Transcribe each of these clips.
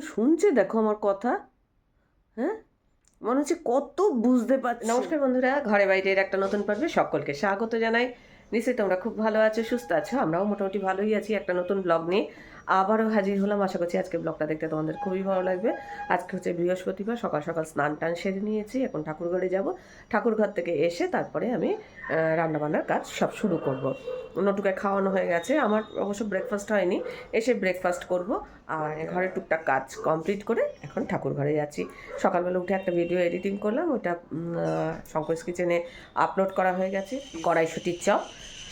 শুনছে? দেখো আমার কথা। হ্যাঁ? মনে হচ্ছে কত বুঝতে পারছি। নমস্কার বন্ধুরা, ঘরে বাইরের একটা নতুন পর্বে সকলকে স্বাগত জানাই। নিশ্চয়ই তোমরা খুব ভালো আছো, সুস্থ আছো? আমরাও মোটামুটি ভালোই আছি একটা নতুন ব্লগ নিয়ে। আবারও হাজির হলাম। আশা করছি আজকে ব্লগটা দেখতে তোমাদের খুবই ভালো লাগবে। আজকে হচ্ছে বৃহস্পতিবার, সকাল সকাল স্নান টান সেরে নিয়েছি, এখন ঠাকুরঘরে যাব। ঠাকুরঘর থেকে এসে তারপরে আমি রান্নাবান্নার কাজ সব শুরু করব। নটুকে খাওয়ানো হয়ে গেছে। আমার অবশ্য ব্রেকফাস্ট হয়নি। এসে ব্রেকফাস্ট করব আর ঘরের টুকটাক কাজ কমপ্লিট করে এখন ঠাকুর ঘরে যাচ্ছি। সকালবেলা উঠে একটা ভিডিও এডিটিং করলাম। ওটা শঙ্করস কিচেনে আপলোড করা হয়ে গেছে। কড়াইশুটির চপ।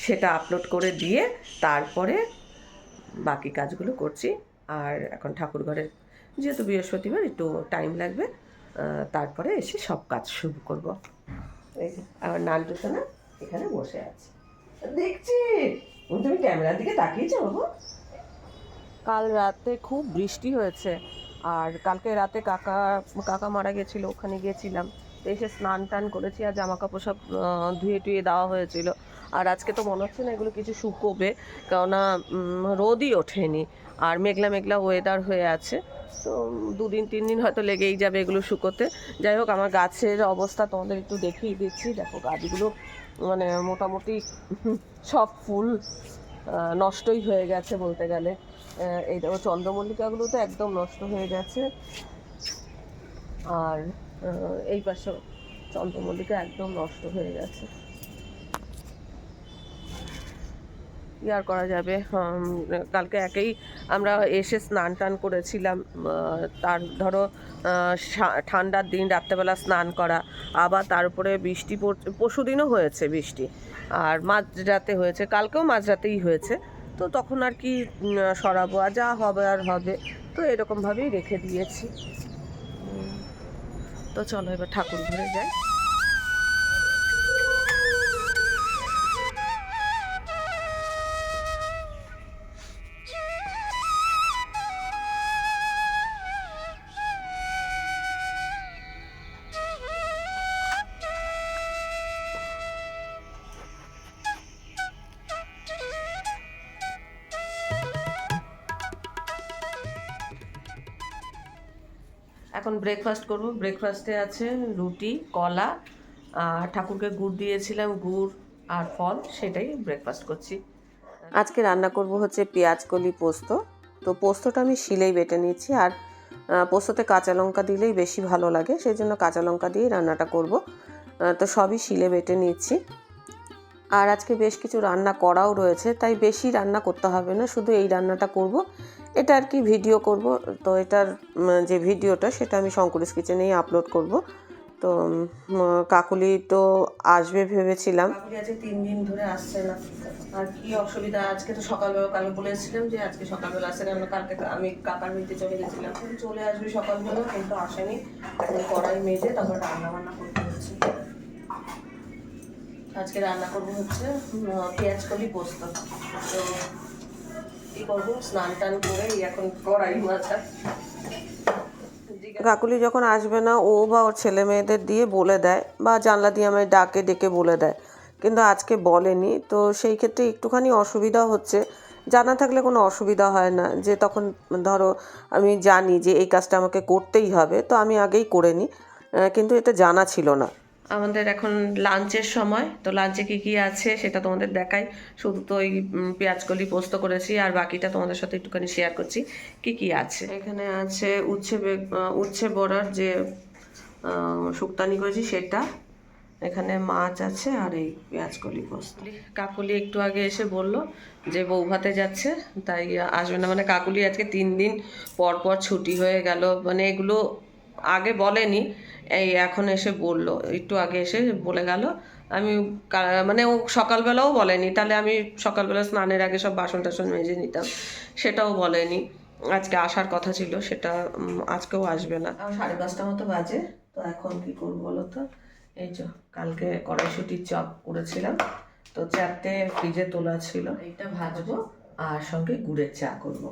সেটা আপলোড করে দিয়ে তারপরে বাকি কাজগুলো করছি। আর এখন ঠাকুর ঘরের যেহেতু বৃহস্পতিবার, একটু টাইম লাগবে তারপরে এসে সব কাজ শুরু করব। আমার নানটুটা না এখানে বসে আছে। দেখছি তুমি ক্যামেরার দিকে তাকিয়েছো বাবু? কাল রাতে খুব বৃষ্টি হয়েছে, আর কালকে রাতে কাকা কাকা মারা গেছিল, ওখানে গিয়েছিলাম। এসে স্নান টান করেছি, আর জামা কাপড় সব ধুয়ে টুয়ে দেওয়া হয়েছিল। আর আজকে তো মনে হচ্ছে না এগুলো কিছু শুকোবে, কেননা রোদই ওঠেনি আর মেঘলা মেঘলা ওয়েদার হয়ে আছে। তো দুদিন, তিন দিন হয়তো লেগেই যাবে এগুলো শুকোতে। যাই হোক, আমার গাছের অবস্থা তোমাদের একটু দেখিয়ে দিচ্ছি। দেখো, গাছগুলো মানে মোটামুটি সব ফুল নষ্টই হয়ে গেছে বলতে গেলে। এই দেখো চন্দ্রমল্লিকাগুলো তো একদম নষ্ট হয়ে গেছে। আর এই পাশে চন্দ্রমল্লিকা একদম নষ্ট হয়ে গেছে। আর করা যাবে কালকে একেই আমরা এসে স্নান টান করেছিলাম তার ধরো ঠান্ডার দিন, রাত্রেবেলা স্নান করা, আবার তার উপরে বৃষ্টি পড়ছে পরশু দিনও হয়েছে বৃষ্টি, আর মাঝরাতে হয়েছে, কালকেও মাঝরাতেই হয়েছে, তো তখন আর কি সরাবো, আর যা হবে আর হবে, তো এরকমভাবেই রেখে দিয়েছি। তো চলো এবার ঠাকুর ঘরে যাই। এখন ব্রেকফাস্ট করব। ব্রেকফাস্টে আছে রুটি, কলা, আর ঠাকুরকে গুড় দিয়েছিলাম, গুড় আর ফল, সেটাই ব্রেকফাস্ট করছি। আজকে রান্না করব হচ্ছে পেঁয়াজ কলি পোস্ত। তো পোস্তটা আমি শিলেই বেটে নিচ্ছি আর পোস্ততে কাঁচা লঙ্কা দিলেই বেশি ভালো লাগে সেই জন্য কাঁচা লঙ্কা দিয়েই রান্নাটা করব। তো সবই শিলে বেটে নিচ্ছি আর আজকে বেশ কিছু রান্না করাও রয়েছে, তাই বেশি রান্না করতে হবে না, শুধু এই রান্নাটা করব। এটা আর কি ভিডিও করব। তো এটার যে ভিডিওটা সেটা আমি শঙ্করিস কিচেনেই আপলোড করব। তো কাকুলি তো আসবে ভেবেছিলাম। আজকে তিন দিন ধরে আসছে না। আর কি অসুবিধা? আজকে তো সকালবেলা কাল বলেছিলাম যে আজকে সকালবেলা আসছে কেন কালকে আমি কাকার বাড়িতে চলে গেছিলাম। চলে আসবে সকালবেলা, কিন্তু আসেনি। কড়াই মেজে তারপর রান্না বান্না করতে হচ্ছে। আজকে রান্না করব হচ্ছে পেঁয়াজ কলি পোস্ত। তো কি কাকুলি যখন আসবে না, ও বা ওর ছেলে মেয়েদের দিয়ে বলে দেয় বা জানলা দিয়ে আমায় ডাকে ডেকে বলে দেয়। কিন্তু আজকে বলেনি, তো সেই ক্ষেত্রে একটুখানি অসুবিধা হচ্ছে। জানা থাকলে কোনো অসুবিধা হয় না, যে তখন ধরো আমি জানি যে এই কাজটা আমাকে করতেই হবে, তো আমি আগেই করে নিই। কিন্তু এটা জানা ছিল না। আমাদের এখন লাঞ্চের সময়। তো লাঞ্চে কি কি আছে সেটা তোমাদের দেখাই। শুধু তো ওই পেঁয়াজকলি পোস্ত করেছি আর বাকিটা তোমাদের সাথে একটুখানি শেয়ার করছি। কি কি আছে? এখানে আছে উচ্ছে উচ্ছে বড়ার যে শুক্তানি করেছি সেটা। এখানে মাছ আছে আর এই পেঁয়াজকলি পোস্ত। কাকুলি একটু আগে এসে বলল যে বউ ভাতে যাচ্ছে, তাই আসবে না। মানে কাকুলি আজকে তিন দিন পর পর ছুটি হয়ে গেল। মানে এগুলো আগে বলেনি এই এখন এসে বলল একটু আগে এসে বলে গেল আমি মানে ও সকালবেলাও বলেনি তাহলে আমি সকালবেলা স্নানের আগে সব বাসন টাসন মেজে নিতাম সেটাও বলেনি আজকে আসার কথা ছিল সেটা আজকেও আসবে না। সাড়ে পাঁচটা মতো বাজে তো এখন কি করব বলো তো? এই যে কালকে কড়াইশুটির চপ করেছিলাম তো চারটে ফ্রিজে তোলা ছিল এইটা ভাজবো। আর সঙ্গে গুড়ের চা করব।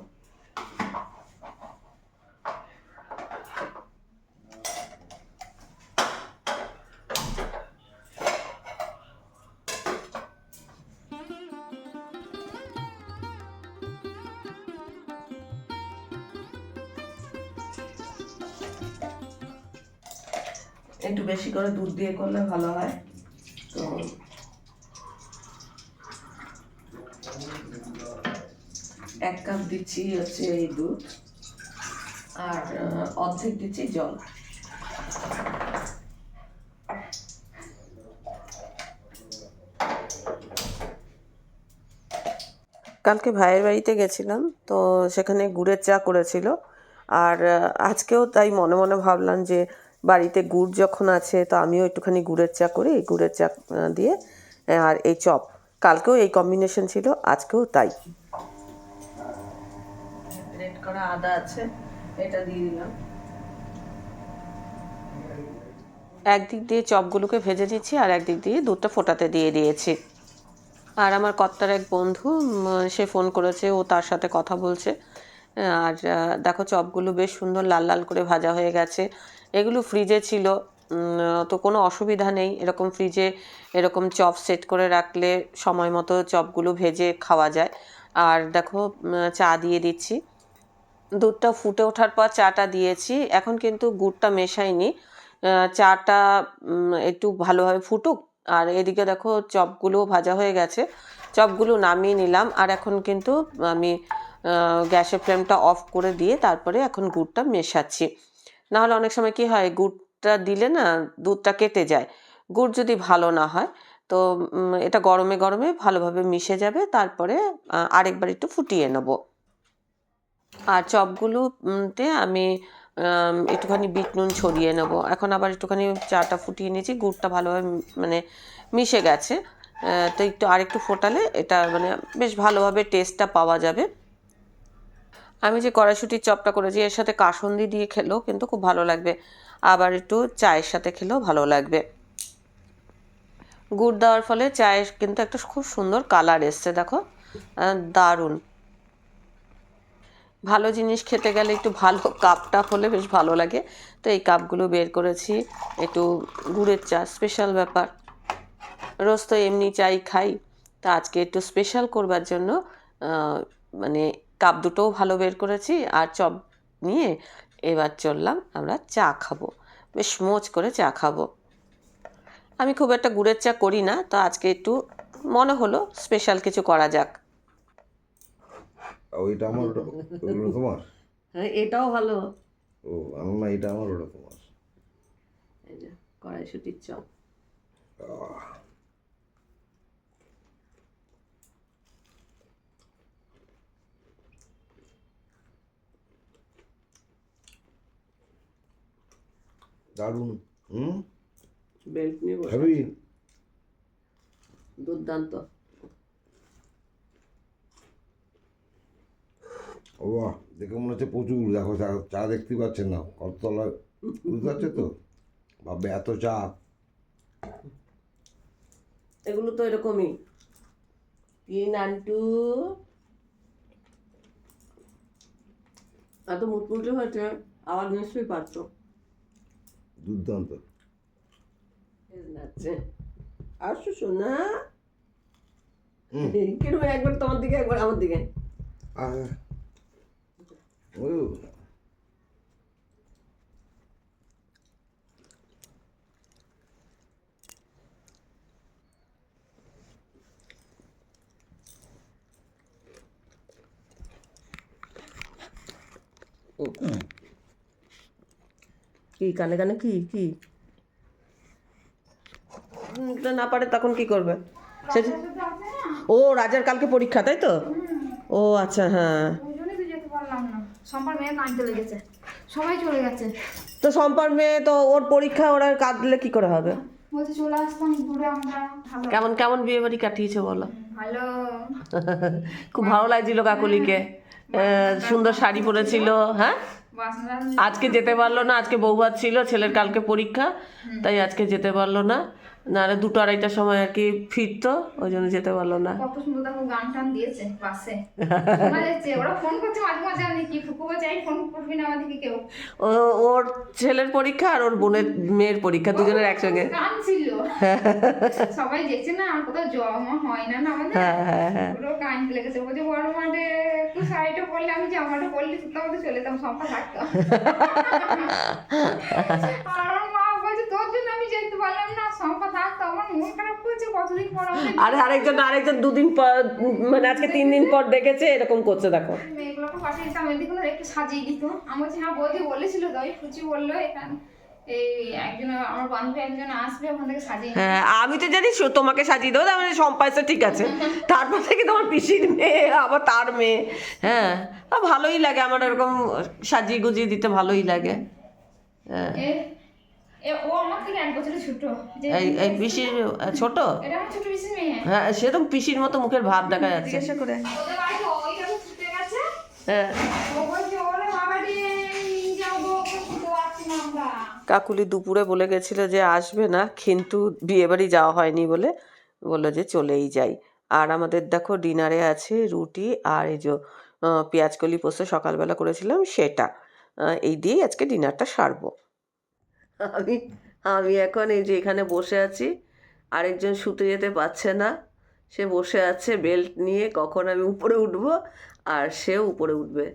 একটু বেশি করে দুধ দিয়ে করলে ভালো হয়। তো এক কাপ দিচ্ছি হচ্ছে এই দুধ, আর অর্ধেক দিচ্ছি জল। কালকে ভাইয়ের বাড়িতে গেছিলাম, তো সেখানে গুড়ের চা করেছিল। আর আজকেও তাই মনে মনে ভাবলাম যে বাড়িতে গুড় যখন আছে তো আমিও একটুখানি গুড়ের চা করি। গুড়ের চা দিয়ে আর এই চপ। কালকেও এই কম্বিনেশন ছিল আজকেও তাই। গ্রেট করা আদা আছে এটা দিয়ে দিলাম। একদিক দিয়ে চপগুলোকে ভেজে দিচ্ছি আর একদিক দিয়ে দুধটা ফোটাতে দিয়ে দিয়েছি। আর আমার কর্তার এক বন্ধু সে ফোন করেছে ও তার সাথে কথা বলছে। আর দেখো চপগুলো বেশ সুন্দর লাল লাল করে ভাজা হয়ে গেছে। এগুলো ফ্রিজে ছিল। তো কোনো অসুবিধা নেই। এরকম ফ্রিজে এরকম চপ সেট করে রাখলে সময় মতো চপগুলো ভেজে খাওয়া যায়। আর দেখো চা দিয়ে দিচ্ছি। দুধটা ফুটে ওঠার পর চাটা দিয়েছি। এখন কিন্তু গুড়টা মেশাইনি। চাটা একটু ভালোভাবে ফুটুক। আর এদিকে দেখো চপগুলো ভাজা হয়ে গেছে। চপগুলো নামিয়ে নিলাম। আর এখন কিন্তু আমি গ্যাসের ফ্লেমটা অফ করে দিয়ে তারপরে এখন গুড়টা মেশাচ্ছি। নাহলে অনেক সময় কি হয়, গুড়টা দিলে না দুধটা কেটে যায়। গুড় যদি ভালো না হয়, তো এটা গরমে গরমে ভালোভাবে মিশে যাবে, তারপরে আরেকবার একটু ফুটিয়ে নেব। আর চপগুলোতে আমি একটুখানি বিট নুন ছড়িয়ে নেব। এখন আবার একটুখানি চাটা ফুটিয়ে নিয়েছি, গুড়টা ভালোভাবে মানে মিশে গেছে। তো একটু আরেকটু ফোটালে এটা মানে বেশ ভালোভাবে টেস্টটা পাওয়া যাবে। আমি যে কড়াইশুটির চপটা করেছি, এর সাথে কাসন্দি দিয়ে খেলেও কিন্তু খুব ভালো লাগবে। আবার একটু চায়ের সাথে খেলেও ভালো লাগবে। গুড় দেওয়ার ফলে চায়ের কিন্তু একটা খুব সুন্দর কালার এসছে, দেখো। দারুণ। ভালো জিনিস খেতে গেলে একটু ভালো কাপটা হলে বেশ ভালো লাগে। তো এই কাপগুলো বের করেছি, একটু গুড়ের চা, স্পেশাল ব্যাপার। রোজ তো এমনি চাই খাই। তা আজকে একটু স্পেশাল করবার জন্য মানে কাপ দুটোও ভালো বের করেছি আর চপ নিয়ে এবার চললাম আমরা চা খাব। বেশ মোচ করে চা খাব। আমি খুব একটা গুড়ের চা করি না তো আজকে একটু মনে হলো স্পেশাল কিছু করা যাক। ওইটা আমার ওটা তোমার? হ্যাঁ এটাও ভালো। ও আমার না এটা আমার ওটা তোমার। কড়াইশুটির চপ। দারুণ হুম? বেল্ট নিয়ে বসে দুর্দান্ত। বাহ দেখে মনে হচ্ছে প্রচুর। দেখো চা দেখতে পাচ্ছেন না। কততলা বুঝতে পারছ তো? ভাববে এত চা। এগুলো তো এরকমই। তিন আন্টু এত মুটমুটে হয়েছে আবার নিশ্চয়ই পাচ্ছ। দুর্দান্ত আসো শোনা হুম। একবার তোমার দিকে একবার আমার দিকে ও কি কানে কানে কি কি? না পারে তখন কি করবে? সে ও রাজার কালকে পরীক্ষা তাই তো? ও আচ্ছা হ্যাঁ। সবাই চলে গেছে। তো সম্পার মেয়ে তো ওর পরীক্ষা ওরা কাঁদলে কি করে হবে? বলছে চলে আসতাম ঘুরে আমরা কেমন কেমন বিয়ে বাড়ি কাটিয়েছে বলো? ভালো। খুব ভালো লাগছিল কাকুলিকে। সুন্দর শাড়ি পরেছিল হ্যাঁ? আজকে যেতে পারল না আজকে বৌভাত ছিল ছেলের কালকে পরীক্ষা তাই আজকে যেতে পারল না। নাহলে দুটো আড়াইটার সময় আর কি ফিরতো ওই জন্য যেতে পারল না। কত সুন্দর দেখো গান টান দিয়েছে শোনা ওরা ফোন করছে মাঝে মাঝে আমি কি ফুকু চাই ফোন করবি না আমাদেরকে কেউ? ও ওর ছেলের পরীক্ষা আর ওর বোনের মেয়ের পরীক্ষা দুজনের একসঙ্গে। গান ছিল। সবাই দেখছে না আর কোথাও জমা হয় না না আমাদের। হ্যাঁ হ্যাঁ হ্যাঁ। পুরো কাঁদতে লেগেছে বলছে বড় মাঠে শাড়িটা পরলে আমি জামাটা পরলে তো আমাদের চলে যেতাম থাকতো। আর আমার মা বলছে তোর জন্য জানলাম না শঙ্কা থাকতো আমার মন খারাপ করছে কতদিন পর আর আরেকজন আরেকজন দুদিন পর মানে আজকে তিন দিন পর দেখেছে এরকম করছে দেখো। মেয়েগুলোকে পাঠিয়ে দিতাম এদিকে ওরা একটু সাজিয়ে দিত। আমি বলছি হ্যাঁ বৌদি বলেছিল তো ওই ফুচি বলল এখানে এই একজন আমার বান্ধবী একজন আসবে ওখান সাজিয়ে হ্যাঁ আমি তো জানি তোমাকে সাজিয়ে দেবো তার মানে ঠিক আছে। থেকে তোমার পিসির মেয়ে আবার তার মেয়ে। হ্যাঁ তা ভালোই লাগে আমার এরকম সাজিয়ে গুজিয়ে দিতে ভালোই লাগে। হ্যাঁ। এই এই পিসির ছোট? হ্যাঁ সেরকম পিসির মতো মুখের ভাব দেখা যাচ্ছে। হ্যাঁ। কাকুলি দুপুরে বলে গেছিল যে আসবে না কিন্তু বিয়েবাড়ি যাওয়া হয়নি বলে বলল যে চলেই যাই। আর আমাদের দেখো ডিনারে আছে রুটি আর এই যে পেঁয়াজকলি পোস্ত সকালবেলা করেছিলাম সেটা। এই দিয়েই আজকে ডিনারটা সারবো। আমি আমি এখন এই যে এখানে বসে আছি আরেকজন শুতে যেতে পারছে না। সে বসে আছে বেল্ট নিয়ে কখন আমি উপরে উঠবো আর সেও উপরে উঠবে।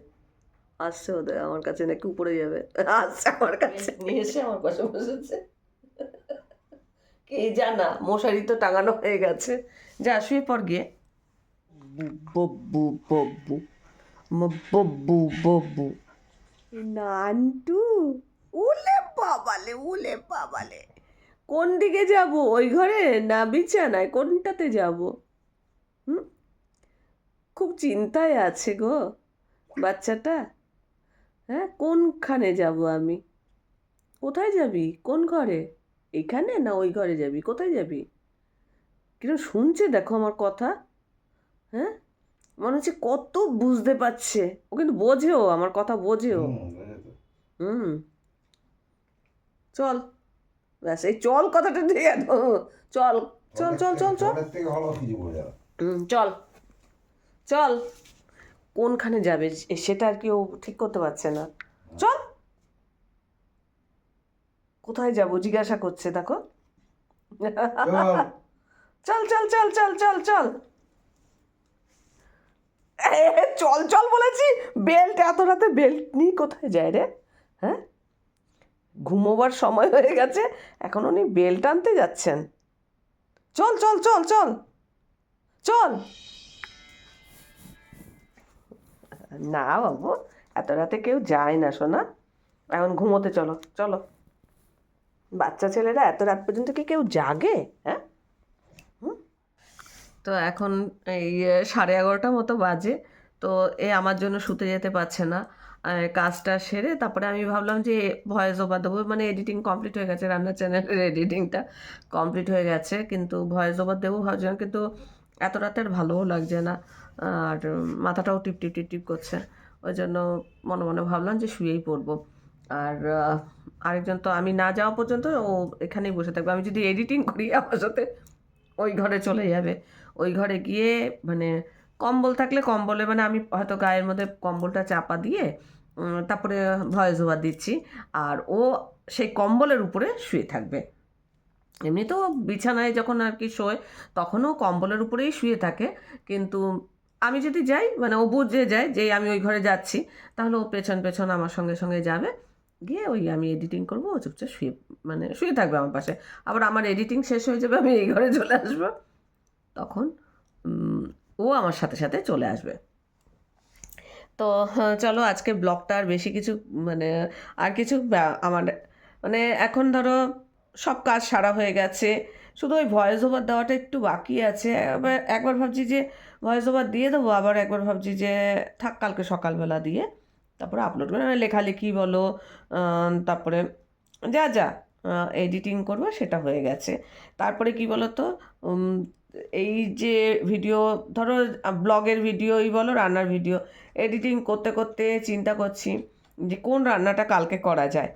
আসছে ওদের আমার কাছে নাকি উপরে যাবে। আসছে আমার কাছে। নিয়ে এসে আমার পাশে বসেছে। কে জানা মশারি তো টাঙানো হয়ে গেছে। যা শুয়ে পর গিয়ে। বব্বু বব্বু বব্বু বব্বু নান্টু উলে বাবালে উলে বাবালে। কোন দিকে যাব? ওই ঘরে না বিছানায়? কোনটাতে যাব? হুম? খুব চিন্তায় আছে গো বাচ্চাটা। হ্যাঁ কোনখানে যাব আমি? কোথায় যাবি? কোন ঘরে? এখানে না ওই ঘরে যাবি? কোথায় যাবি? কিরম শুনছে দেখো আমার কথা। হ্যাঁ? মনে হচ্ছে কত বুঝতে পারছে। ও কিন্তু বোঝেও আমার কথা বোঝেও। হুম, চল। ব্যাস এই চল কথাটা দিয়ে গেল চল চল চল চল চল। চল। চল। কোনখানে যাবে? সেটা আর কি ও ঠিক করতে পারছে না। চল। কোথায় যাব? জিজ্ঞাসা করছে দেখো। চল। চল চল চল চল চল চল। চল চল বলেছি। বেল্ট এত রাতে বেল্ট নিয়ে কোথায় যায় রে? হ্যাঁ? ঘুমোবার সময় হয়ে গেছে এখন উনি বেল্ট আনতে যাচ্ছেন। চল চল চল চল। চল। না বাবু এত রাতে কেউ যায় না শোনা এখন ঘুমোতে চলো চলো। বাচ্চা ছেলেরা এত রাত পর্যন্ত কি কেউ জাগে? হ্যাঁ? তো এখন এই সাড়ে এগারোটা মতো বাজে, তো এ আমার জন্য শুতে যেতে পারছে না। কাজটা সেরে তারপরে আমি ভাবলাম যে ভয়েস ওভার দেবো মানে এডিটিং কমপ্লিট হয়ে গেছে, রান্নার চ্যানেলের এডিটিংটা কমপ্লিট হয়ে গেছে, কিন্তু ভয়েস ওভার দেবো ভাবছিলাম কিন্তু এত রাতের ভালোও লাগছে না, আর মাথাটাও টিপ টিপ টিপ টিপ করছে। ওই জন্য মনে মনে ভাবলাম যে শুয়েই পড়ব। আর আরেকজন তো আমি না যাওয়া পর্যন্ত ও এখানেই বসে থাকবে। আমি যদি এডিটিং করি আমার সাথে ওই ঘরে চলে যাবে। ওই ঘরে গিয়ে মানে কম্বল থাকলে কম্বলে মানে আমি হয়তো গায়ের মধ্যে কম্বলটা চাপা দিয়ে তারপরে ভয়েস ওভার দিচ্ছি। আর ও সেই কম্বলের উপরে শুয়ে থাকবে। এমনি তো বিছানায় যখন আর কি শোয় তখনও কম্বলের উপরেই শুয়ে থাকে। কিন্তু আমি যদি যাই মানে ও বুঝে যায় যে আমি ওই ঘরে যাচ্ছি তাহলে ও পেছন পেছন আমার সঙ্গে সঙ্গে যাবে। গিয়ে ওই আমি এডিটিং করব ও চুপচাপ শুয়ে মানে শুয়ে থাকবে আমার পাশে। আবার আমার এডিটিং শেষ হয়ে যাবে আমি এই ঘরে চলে আসব। তখন ও আমার সাথে সাথে চলে আসবে। তো হ্যাঁ, চলো আজকে ব্লগটা আর বেশি কিছু মানে আর কিছু আমার মানে এখন ধরো সব কাজ সারা হয়ে গেছে। শুধু ওই ভয়েস ওভার দেওয়াটা একটু বাকি আছে। এবার একবার ভাবছি যে ভয়েস ওভার দিয়ে দেবো আবার একবার ভাবছি যে থাক কালকে সকালবেলা দিয়ে। তারপরে আপলোড করে লেখালেখি বলো তারপরে যা যা এডিটিং করব সেটা হয়ে গেছে। তারপরে কি বলো তো এই যে ভিডিও ধরো ব্লগের ভিডিওই বলো, রান্নার ভিডিও এডিটিং করতে করতে চিন্তা করছি যে কোন রান্নাটা কালকে করা যায়।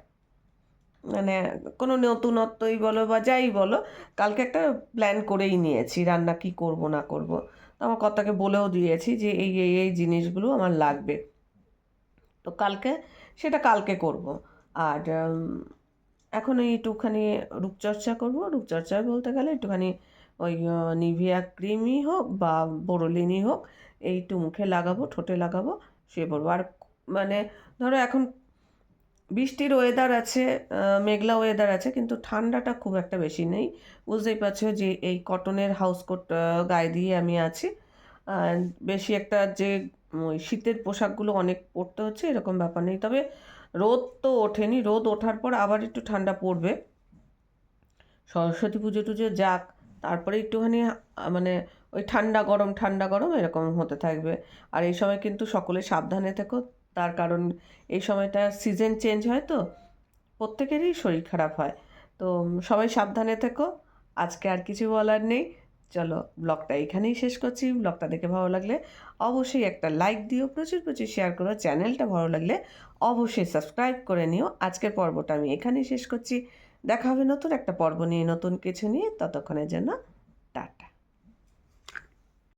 মানে কোনো নতুনত্বই বলো বা যাই বলো, কালকে একটা প্ল্যান করেই নিয়েছি, রান্না কি করব না করব। তো আমার কর্তাকে বলেও দিয়েছি যে এই এই জিনিসগুলো আমার লাগবে। তো কালকে সেটা কালকে করব। আর এখন এই একটুখানি রূপচর্চা করব। রূপচর্চা বলতে গেলে একটুখানি ওই নিভিয়া ক্রিমই হোক বা বোরোলিনই হোক এইটু মুখে লাগাবো, ঠোঁটে লাগাবো, শুয়ে পড়ব। আর মানে ধরো এখন বৃষ্টির ওয়েদার আছে মেঘলা ওয়েদার আছে, কিন্তু ঠান্ডাটা খুব একটা বেশি নেই। বুঝতেই পারছ যে এই কটনের হাউস কোট গায়ে দিয়ে আমি আছি। বেশি একটা যে ওই শীতের পোশাকগুলো অনেক পরতে হচ্ছে, এরকম ব্যাপার নেই। তবে রোদ তো ওঠেনি, রোদ ওঠার পর আবার একটু ঠান্ডা পড়বে। সরস্বতী পুজো টুজো যাক, তারপরে একটুখানি মানে ওই ঠান্ডা গরম ঠান্ডা গরম এরকম হতে থাকবে। আর এই সময় কিন্তু সকলে সাবধানে থেকো, তার কারণ এই সময়টা সিজন চেঞ্জ হয় তো, প্রত্যেকেরই শরীর খারাপ হয়। তো সবাই সাবধানে থেকো, আজকে আর কিছু বলার নেই। চলো ব্লগটা এখানেই শেষ করছি। ব্লগটা দেখে ভালো লাগলে অবশ্যই একটা লাইক দিও, প্রচুর প্রচুর শেয়ার করো। চ্যানেলটা ভালো লাগলে অবশ্যই সাবস্ক্রাইব করে নিও। আজকের পর্বটা আমি এখানেই শেষ করছি। দেখা হবে নতুন একটা পর্ব নিয়ে, নতুন কিছু নিয়ে। ততক্ষণের জন্য টাটা।